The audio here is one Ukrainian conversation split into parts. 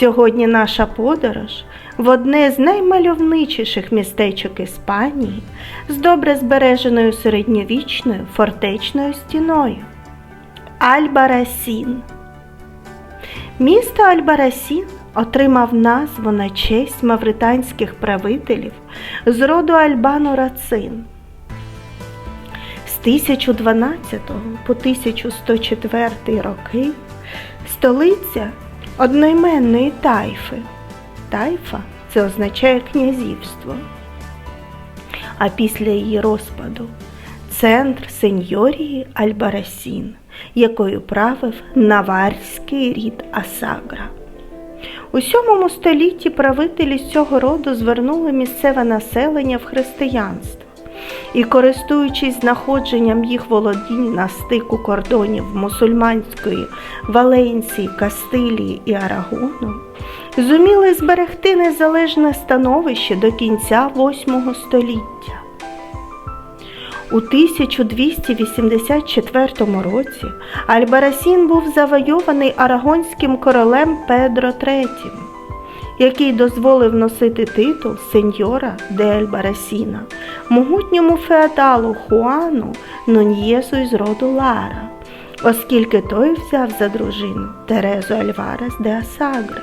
Сьогодні наша подорож в одне з наймальовничіших містечок Іспанії з добре збереженою середньовічною фортечною стіною. Альбарасін. Місто Альбарасін отримав назву на честь мавританських правителів з роду Альбану Рацин. З 1012 по 1104 роки столиця одноіменної тайфи. Тайфа це означає князівство. А після її розпаду центр сеньорії Альбарасін, якою правив наварський рід Асагра. У сьомому столітті правителі з цього роду звернули місцеве населення в християнство користуючись знаходженням їх володінь на стику кордонів мусульманської Валенції, Кастилії і Арагону, зуміли зберегти незалежне становище до кінця VIII століття. У 1284 році Альбарасін був завойований арагонським королем Педро III, який дозволив носити титул сеньора де Альбарасіна могутньому феодалу Хуану Нуньєсу із роду Лара, оскільки той взяв за дружину Терезу Альварес де Асагра,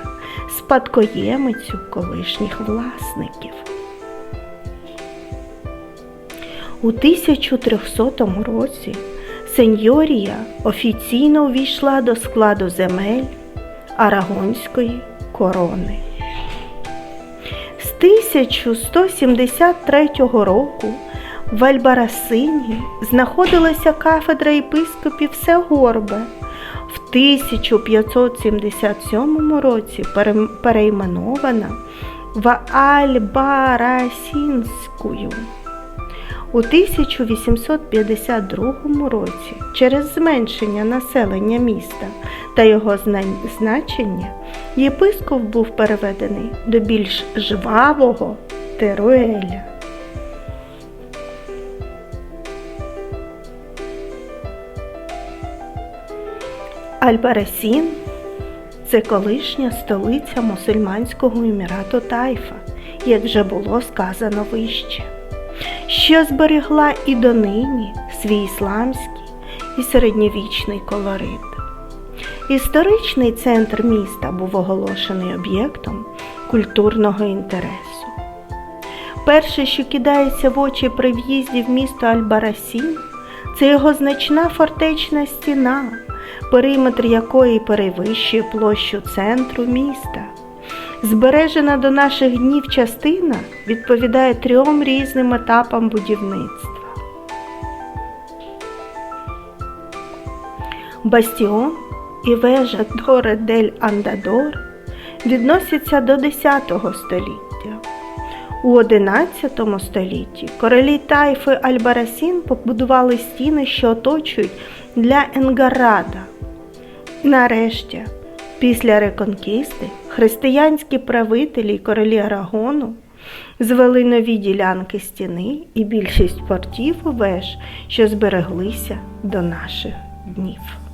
спадкоємицю колишніх власників. У 1300 році сеньорія офіційно увійшла до складу земель Арагонської корони. З 1173 року в Альбарасині знаходилася кафедра єпископів Сегорбе. В 1577 році пере- перейменована в Альбарасінську. У 1852 році через зменшення населення міста та його значення єпископ був переведений до більш жвавого Теруеля. Альбарасін це колишня столиця мусульманського емірату Тайфа, як вже було сказано вище що зберегла і донині свій ісламський і середньовічний колорит. Історичний центр міста був оголошений об'єктом культурного інтересу. Перше, що кидається в очі при в'їзді в місто Альбарасін, це його значна фортечна стіна, периметр якої перевищує площу центру міста. Збережена до наших днів частина відповідає трьом різним етапам будівництва. Бастіон і вежа Торе дель Андадор відносяться до X століття. У XI столітті королі Тайфи Альбарасін побудували стіни, що оточують для Енгарада. Нарешті, Після реконкісти християнські правителі й королі Арагону звели нові ділянки стіни і більшість портів веж, що збереглися до наших днів.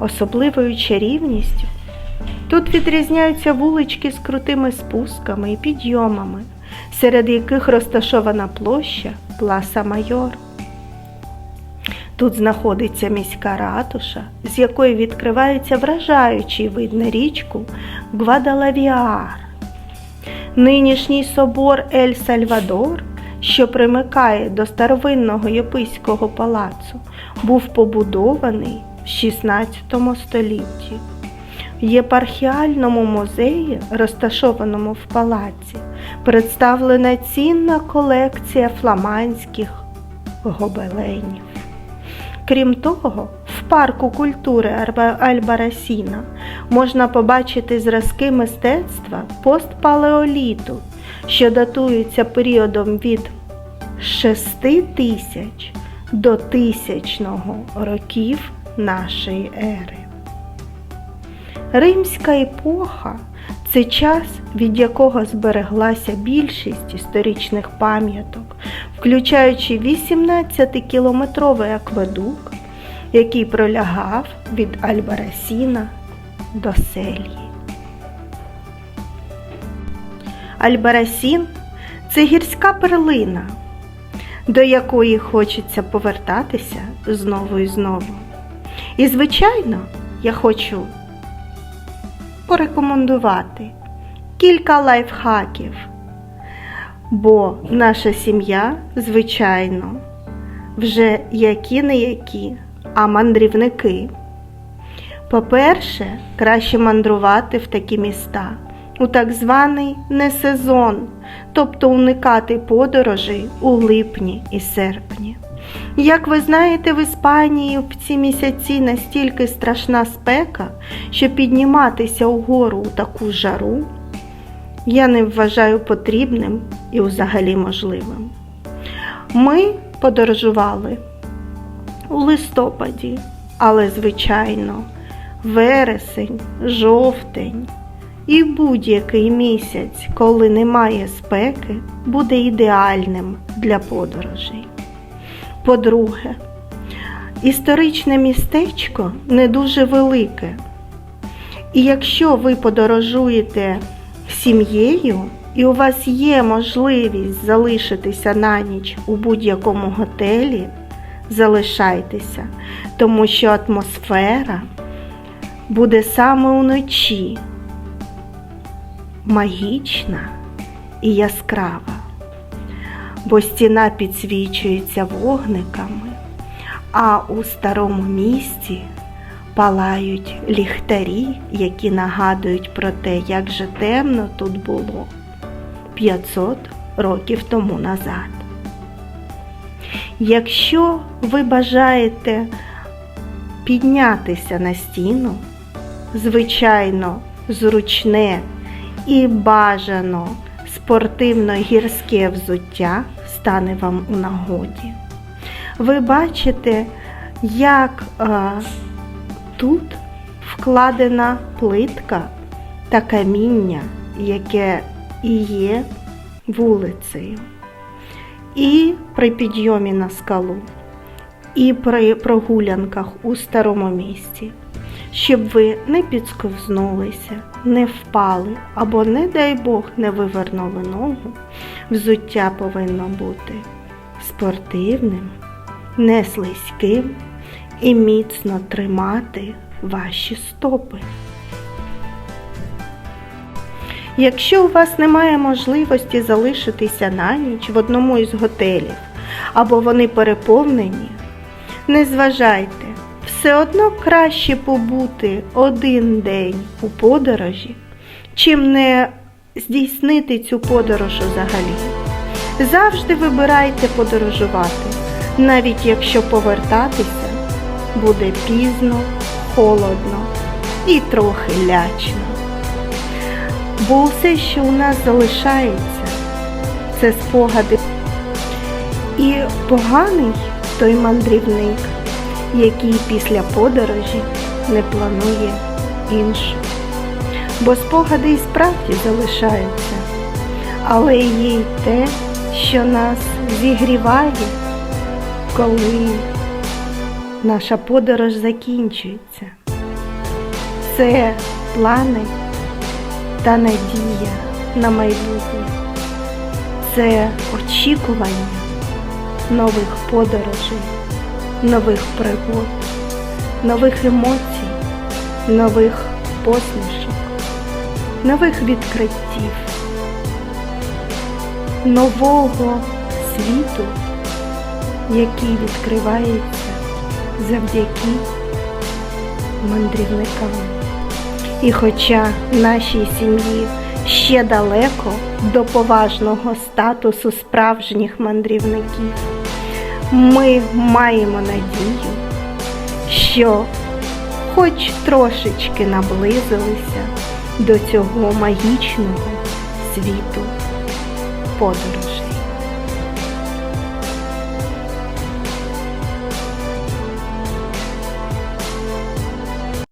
Особливою чарівністю тут відрізняються вулички з крутими спусками і підйомами, серед яких розташована площа Пласа Майор. Тут знаходиться міська ратуша, з якої відкривається вражаючий вид на річку Гвадалавіар. Нинішній собор Ель Сальвадор, що примикає до старовинного єписького палацу, був побудований в 16 столітті. В єпархіальному музеї, розташованому в палаці, представлена цінна колекція фламандських гобеленів. Крім того, в парку культури Альбарасіна можна побачити зразки мистецтва постпалеоліту, що датуються періодом від 6 тисяч до тисячного років нашої ери. Римська епоха це час, від якого збереглася більшість історичних пам'яток, включаючи 18-кілометровий акведук, який пролягав від Альбарасіна до Селії. Альбарасін це гірська перлина, до якої хочеться повертатися знову і знову. І, звичайно, я хочу порекомендувати кілька лайфхаків, бо наша сім'я, звичайно, вже які не які, а мандрівники. По-перше, краще мандрувати в такі міста у так званий несезон, тобто уникати подорожей у липні і серпні. Як ви знаєте, в Іспанії в ці місяці настільки страшна спека, що підніматися угору у таку жару я не вважаю потрібним і взагалі можливим. Ми подорожували у листопаді, але, звичайно, вересень, жовтень і будь-який місяць, коли немає спеки, буде ідеальним для подорожей. По-друге, історичне містечко не дуже велике. І якщо ви подорожуєте сім'єю, і у вас є можливість залишитися на ніч у будь-якому готелі, залишайтеся, тому що атмосфера буде саме уночі магічна і яскрава, бо стіна підсвічується вогниками, а у старому місті палають ліхтарі, які нагадують про те, як же темно тут було 500 років тому назад. Якщо ви бажаєте піднятися на стіну, звичайно, зручне і бажано спортивно-гірське взуття стане вам у нагоді. Ви бачите, як а, тут вкладена плитка та каміння, яке і є вулицею. І при підйомі на скалу, і при прогулянках у старому місті, щоб ви не підсковзнулися, не впали або, не дай Бог, не вивернули ногу, взуття повинно бути спортивним, не слизьким і міцно тримати ваші стопи. Якщо у вас немає можливості залишитися на ніч в одному із готелів, або вони переповнені, не зважайте, все одно краще побути один день у подорожі, чим не здійснити цю подорож взагалі. Завжди вибирайте подорожувати, навіть якщо повертатися буде пізно, холодно і трохи лячно. Бо все, що у нас залишається, це спогади. І поганий той мандрівник, який після подорожі не планує іншу. Бо спогади і справді залишаються, але є й те, що нас зігріває, коли наша подорож закінчується. Це плани та надія на майбутнє. Це очікування нових подорожей, нових пригод, нових емоцій, нових посмішок, нових відкриттів, нового світу, який відкривається завдяки мандрівникам. І хоча нашій сім'ї ще далеко до поважного статусу справжніх мандрівників, ми маємо надію, що хоч трошечки наблизилися до цього магічного світу подорожі.